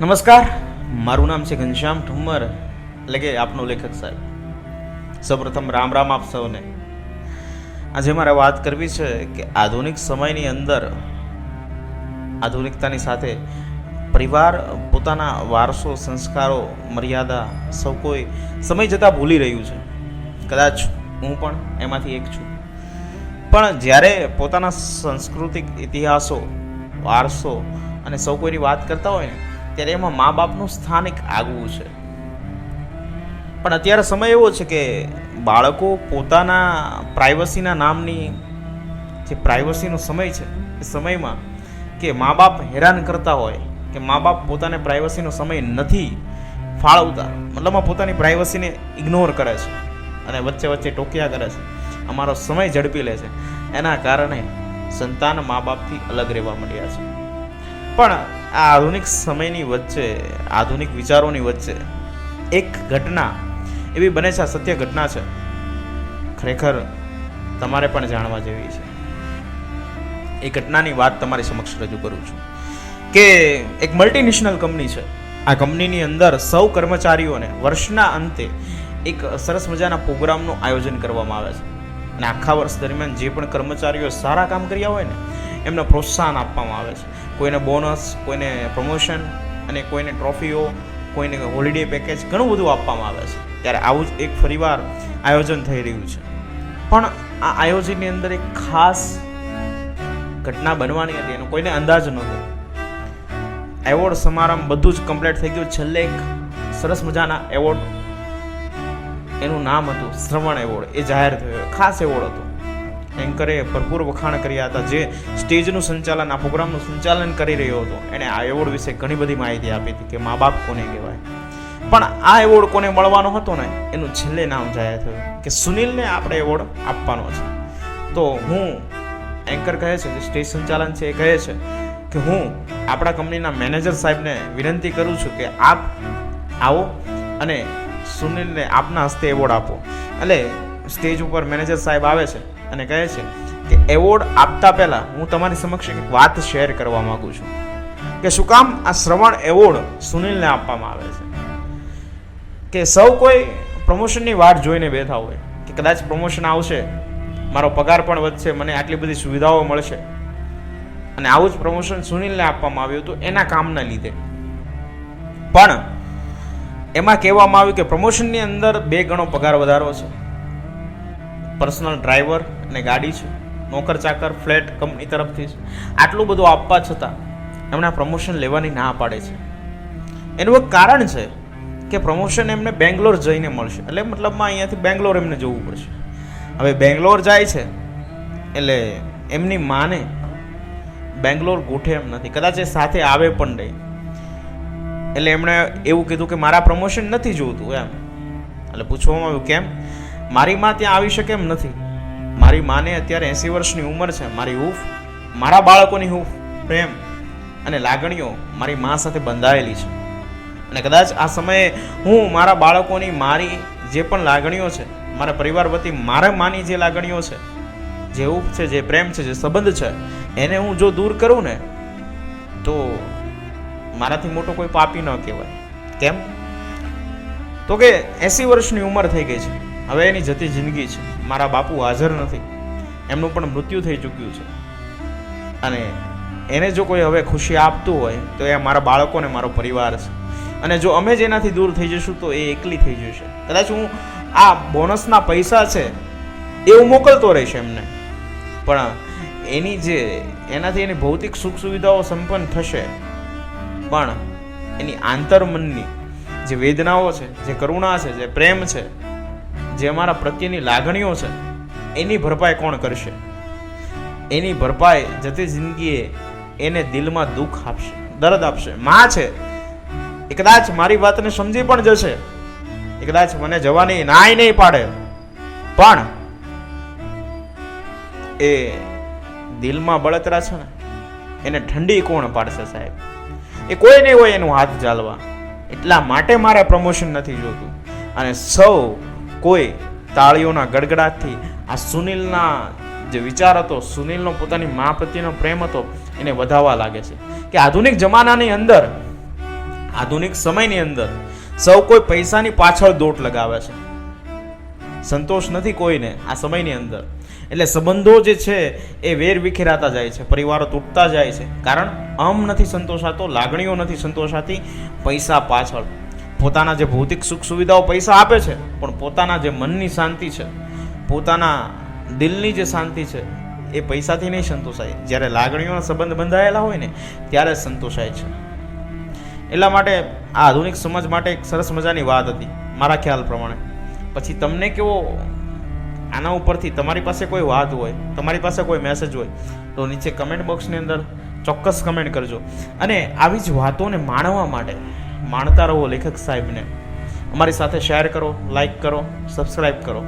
નમસ્કાર. મારું નામ છે ઘનશ્યામ ઠુમ્મર, એટલે કે આપનો લેખક સાહેબ. સૌપ્રથમ રામ રામ આપ સૌને. આજે મારે વાત કરવી છે કે આધુનિક સમયની અંદર આધુનિકતાની સાથે પરિવાર, પોતાના વારસો, સંસ્કારો, મર્યાદા સૌ કોઈ સમય જતાં ભૂલી રહ્યું છે. કદાચ હું પણ એમાંથી એક છું. પણ જ્યારે પોતાના સાંસ્કૃતિક ઇતિહાસો, વારસો અને સૌ કોઈની વાત કરતા હોય ને ત્યારે એમાં મા બાપનું સ્થાન એક આગવું છે. પણ અત્યારે સમય એવો છે કે બાળકો પોતાના પ્રાઇવસીના નામની જે પ્રાઇવસીનો સમય છે, એ સમયમાં કે મા બાપ હેરાન કરતા હોય, કે મા બાપ પોતાને પ્રાઇવસીનો સમય નથી ફાળવતા મતલબમાં પોતાની પ્રાઇવસીને ઇગ્નોર કરે છે અને વચ્ચે વચ્ચે ટોકિયા કરે છે. અમારો સમય ઝડપી લે છે. એના કારણે સંતાન મા બાપથી અલગ રહેવા માંડ્યા છે. પણ આ આધુનિક સમયની વચ્ચે, આધુનિક વિચારોની વચ્ચે એક ઘટના, એવી બને છે, આ સત્ય ઘટના છે. ખરેખર તમારે પણ જાણવા જેવી છે. એ ઘટનાની વાત તમારી સમક્ષ રજૂ કરું છું કે એક મલ્ટીનેશનલ કંપની છે. આ કંપનીની અંદર સૌ કર્મચારીઓને વર્ષના અંતે એક સરસ મજાના પ્રોગ્રામનું આયોજન કરવામાં આવે છે. અને આખા વર્ષ દરમિયાન જે પણ કર્મચારીઓ સારા કામ કર્યા હોય ને, એમને પ્રોત્સાહન આપવામાં આવે છે. કોઈને બોનસ કોઈને પ્રમોશન અને કોઈને ટ્રોફીઓ કોઈને હોલિડે પેકેજ ઘણું બધું આપવામાં આવે છે. ત્યારે આવું જ એક ફરીવાર આયોજન થઈ રહ્યું છે. પણ આ આયોજનની અંદર એક ખાસ ઘટના બનવાની હતી, એનો કોઈને અંદાજ નહોતો. એવોર્ડ સમારંભ બધું જ કમ્પ્લીટ થઈ ગયું. છેલ્લે એક સરસ મજાના એવોર્ડ એનું નામ હતું શ્રવણ એવોર્ડ એ જાહેર થયો. ખાસ એવોર્ડ હતો. એન્કરે ભરપૂર વખાણ કર્યા હતા. જે સ્ટેજનું સંચાલન, આ પ્રોગ્રામનું સંચાલન કરી રહ્યો હતો. એણે આ એવોર્ડ વિશે ઘણી બધી માહિતી આપી હતી કે મા બાપ કોને કહેવાય. પણ આ એવોર્ડ કોને મળવાનો હતો ને, એનું છેલ્લે નામ જાહેર થયું કે સુનિલને આપણે એવોર્ડ આપવાનો છે. તો હું એન્કર કહે છે, જે સ્ટેજ સંચાલન છે એ કહે છે કે હું આપણા કંપનીના મેનેજર સાહેબને વિનંતી કરું છું કે આપ આવો અને સુનિલને આપના હસ્તે એવોર્ડ આપો. એટલે સ્ટેજ ઉપર મેનેજર સાહેબ આવે છે અને કહે છે કે એવોર્ડ આપતા પહેલાં હું તમારી સમક્ષ એક વાત શેર કરવા માગું છું કે શું કામ આ શ્રવણ એવોર્ડ સુનિલને આપવામાં આવે છે? કે સૌ કોઈ પ્રમોશનની વાટ જોઈને બેઠા હોય, કે કદાચ પ્રમોશન આવશે, મારો પગાર પણ વધશે, મને આટલી બધી સુવિધાઓ મળશે. અને આવું જ પ્રમોશન સુનિલને આપવામાં આવ્યું હતું એના કામના લીધે. પણ એમાં કહેવામાં આવ્યું કે પ્રમોશનની અંદર બે ગણો પગાર વધારો છે. પર્સનલ ડ્રાઈવર અને ગાડી છે. નોકર, ચાકર, ફ્લેટ, કંપની તરફથી છે. આટલું બધું આપવા છતાં એમણે આ પ્રમોશન લેવાની ના પાડે છે. એનું એક કારણ છે કે પ્રમોશન એમને બેંગ્લોર જઈને મળશે. એટલે મતલબમાં અહીંયાથી બેંગ્લોર એમને જવું પડશે. હવે બેંગ્લોર જાય છે એટલે એમની માને બેંગ્લોર ગોઠે એમ નથી. કદાચ એ સાથે આવે પણ નહીં. એટલે એમણે એવું કીધું કે મારા પ્રમોશન નથી જોતું એમ. એટલે પૂછવામાં આવ્યું, કેમ? મારી માં ત્યાં આવી શકે એમ નથી. મારી માને અત્યારે એંસી વર્ષની ઉંમર છે. મારી હૂફ મારા બાળકોની હૂફ પ્રેમ અને લાગણીઓ મારી મા સાથે બંધાયેલી છે. અને કદાચ આ સમયે હું મારા બાળકોની મારી જે પણ લાગણીઓ છે, મારા પરિવાર વતી મારા માની જે લાગણીઓ છે, જે હૂફ છે, જે પ્રેમ છે, જે સંબંધ છે, એને હું જો દૂર કરું ને, તો મારાથી મોટો કોઈ પાપી ન કહેવાય. કેમ? તો કે એસી વર્ષની ઉંમર થઈ ગઈ છે. હવે એની જતી જિંદગી છે. મારા બાપુ હાજર નથી. એમનું પણ મૃત્યુ થઈ ચૂક્યું છે. અને એને જો કોઈ હવે ખુશી આપતું હોય, તો એ મારા બાળકોને મારો પરિવાર છે. અને જો અમે જ એનાથી દૂર થઈ જઈશું તો એ એકલી થઈ જશે. કદાચ હું આ બોનસના પૈસા છે એ હું મોકલતો રહીશ એમને. પણ એની જે, એનાથી એની ભૌતિક સુખ સુવિધાઓ સંપન્ન થશે. પણ એની આંતરમનની જે વેદનાઓ છે, જે કરુણા છે, જે પ્રેમ છે જે અમારા પ્રત્યેની લાગણીઓ છે, એની ભરપાઈ કોણ કરશે? એની ભરપાઈ જતી જિંદગીએ એને દિલમાં દુઃખ આપશે, દર્દ આપશે. માં છે. એ કદાચ મારી વાતને સમજી પણ જશે. એ કદાચ મને જવાની નાય નહીં પાડે. પણ એ દિલમાં બળતરા છે ને, એને ઠંડી કોણ પાડશે સાહેબ? એ કોઈ નહીં હોય એનું હાથ ચાલવા. એટલા માટે મારે પ્રમોશન નથી જોતું. અને સૌ કોઈ તાળીઓના ગડગડાટથી આ સુનિલના જે વિચાર હતો, સુનિલનો પોતાની મા પ્રત્યેનો પ્રેમ હતો, એને વધાવવા લાગે છે. કે આધુનિક જમાનાની અંદર, આધુનિક સમયની અંદર સૌ કોઈ પૈસાની પાછળ દોટ લગાવે છે. સંતોષ નથી કોઈને આ સમયની અંદર. એટલે સંબંધો જે છે એ વેર વિખેરાતા જાય છે, પરિવારો તૂટતા જાય છે. કારણ અમ નથી સંતોષાતો, લાગણીઓ નથી સંતોષાતી, પૈસા પાછળ પોતાના જે ભૌતિક સુખ સુવિધાઓ પૈસા આપે છે, પણ પોતાના જે મનની શાંતિ છે, પોતાના દિલની જે શાંતિ છે, એ પૈસાથી નહીં સંતોષાય. જ્યારે લાગણીઓના સંબંધ બંધાયેલા હોય ને, ત્યારે જ સંતોષાય છે. એટલા માટે આ આધુનિક સમાજ માટે એક સરસ મજાની વાત હતી, મારા ખ્યાલ પ્રમાણે. પછી તમને કેવો આના ઉપરથી તમારી પાસે કોઈ વાત હોય, તમારી પાસે કોઈ મેસેજ હોય, તો નીચે કમેન્ટ બોક્સની અંદર ચોક્કસ કમેન્ટ કરજો. અને આવી જ વાતોને માણવા માટે માણતા રહો લેખક સાહેબને. અમારી સાથે શેર કરો લાઇક કરો સબસ્ક્રાઈબ કરો.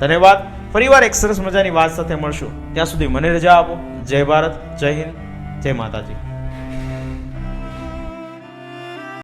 ધન્યવાદ. ફરીવાર એક સરસ મજાની વાત સાથે મળશું. ત્યાં સુધી મને રજા આપો. જય ભારત, જય હિન્દ, જય માતાજી.